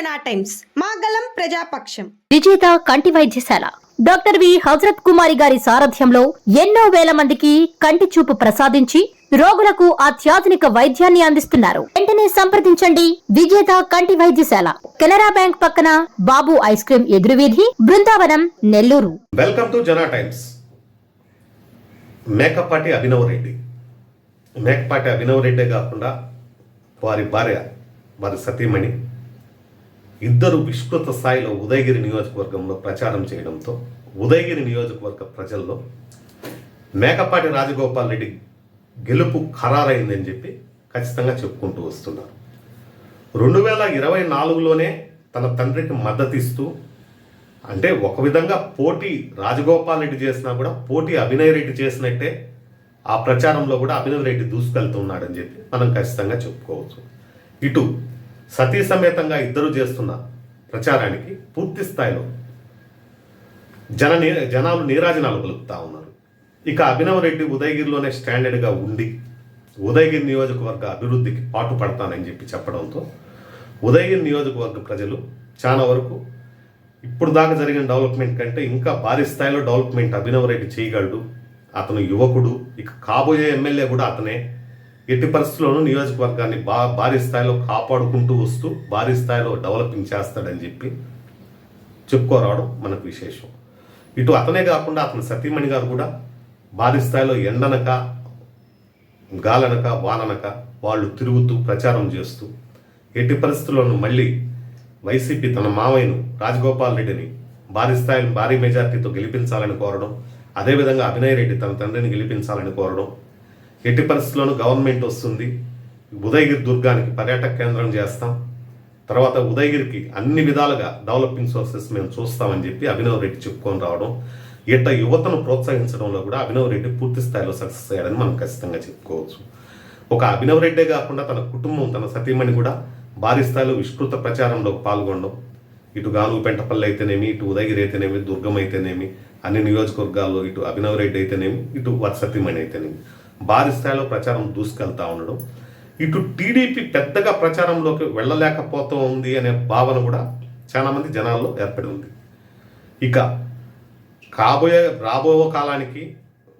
జనా టైమ్స్ మాగలం ప్రజాపక్షం. విజేత కంటి వైద్యశాల. Doctor V. హజరత్ కుమారి గారి సారథ్యంలో ఎన్నో వేల మందికి కంటి చూపు ప్రసాదించి రోగులకు అత్యాధునిక వైద్యాన్ని అందిస్తున్నారు. వెంటనే సంప్రదించండి విజేత కంటి వైద్యశాల. కెనరా బ్యాంక్ పక్కన Babu ice cream ఎదురువీధి Brindavanam Nellore. Welcome to Jana Times. Mekapati Abhinav Reddy. Mekapati Abhinav రెడ్డే కాకుండా వారి భార్య వారి సతీమణి. ఇద్దరు విస్తృత స్థాయిలో ఉదయగిరి నియోజకవర్గంలో ప్రచారం చేయడంతో ఉదయగిరి నియోజకవర్గ ప్రజల్లో మేకపాటి రాజగోపాల్ రెడ్డి గెలుపు ఖరారైందని చెప్పి ఖచ్చితంగా చెప్పుకుంటూ వస్తున్నారు. రెండు వేల ఇరవై నాలుగులోనే తన తండ్రికి మద్దతిస్తూ అంటే ఒక విధంగా పోటీ రాజగోపాల్ రెడ్డి చేసినా కూడా పోటీ అభినయ్ రెడ్డి చేసినట్టే ఆ ప్రచారంలో కూడా అభినవ్ రెడ్డి దూసుకెళ్తున్నాడని చెప్పి మనం ఖచ్చితంగా చెప్పుకోవచ్చు. ఇటు సతీ సమేతంగా ఇద్దరు చేస్తున్న ప్రచారానికి పూర్తి స్థాయిలో జన నీ- జనాలు నీరాజనాలు పలుకుతా ఉన్నారు. ఇక అభినవ్ రెడ్డి ఉదయగిరిలోనే స్టాండర్డ్గా ఉండి ఉదయగిరి నియోజకవర్గ అభివృద్ధికి పాటు పడతానని చెప్పి చెప్పడంతో ఉదయగిరి నియోజకవర్గ ప్రజలు చాలా వరకు ఇప్పుడు దాకా జరిగిన డెవలప్మెంట్ కంటే ఇంకా భారీ స్థాయిలో డెవలప్మెంట్ అభినవ్ రెడ్డి చేయగలడు. అతను యువకుడు. ఇక కాబోయే ఎమ్మెల్యే కూడా అతనే. ఎట్టి పరిస్థితుల్లోనూ నియోజకవర్గాన్ని బా భారీ స్థాయిలో కాపాడుకుంటూ వస్తూ భారీ స్థాయిలో డెవలపింగ్ చేస్తాడని చెప్పి చెప్పుకోరావడం మనకు విశేషం. ఇటు అతనే కాకుండా అతని సతీమణి గారు కూడా భారీ స్థాయిలో ఎండనక గాలనక వాననక వాళ్ళు తిరుగుతూ ప్రచారం చేస్తూ ఎట్టి పరిస్థితుల్లోనూ మళ్ళీ వైసీపీ తన మావయ్యను రాజగోపాల్ రెడ్డిని భారీ స్థాయిని భారీ మెజార్టీతో గెలిపించాలని కోరడం అదేవిధంగా అభినయ్ రెడ్డి తన తండ్రిని గెలిపించాలని కోరడం ఎట్టి పరిస్థితుల్లోనూ గవర్నమెంట్ వస్తుంది. ఉదయగిరి దుర్గానికి పర్యాటక కేంద్రం చేస్తాం. తర్వాత ఉదయగిరికి అన్ని విధాలుగా డెవలపింగ్ సోర్సెస్ మేము చూస్తామని చెప్పి అభినవ్ రెడ్డి చెప్పుకొని రావడం. ఇట్ట యువతను ప్రోత్సహించడంలో కూడా అభినవ్ రెడ్డి పూర్తి స్థాయిలో సక్సెస్ అయ్యాడని మనం ఖచ్చితంగా చెప్పుకోవచ్చు. ఒక అభినవ్ రెడ్డే కాకుండా తన కుటుంబం తన సతీమణి కూడా భారీ స్థాయిలో విస్తృత ప్రచారంలో పాల్గొనడం. ఇటు గాలు పెంటపల్లి అయితేనేమి ఇటు ఉదయగిరి అయితేనేమి దుర్గం అయితేనేమి అన్ని నియోజకవర్గాల్లో ఇటు అభినవ్ రెడ్డి అయితేనేమి ఇటు వారి సతీమణి అయితేనేమి. భారీ స్థాయిలో ప్రచారం దూసుకెళ్తా ఉండడం ఇటు టీడీపీ పెద్దగా ప్రచారంలోకి వెళ్ళలేకపోతూ ఉంది అనే భావన కూడా చాలామంది జనాల్లో ఏర్పడి ఉంది. ఇక కాబోయే రాబో కాలానికి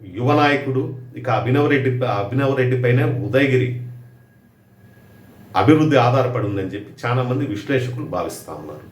యువ నాయకుడు ఇక అభినవ రెడ్డి అభినవ రెడ్డిపైనే ఉదయగిరి అభివృద్ధి ఆధారపడి ఉందని చెప్పి చాలా మంది విశ్లేషకులు భావిస్తూ ఉన్నారు.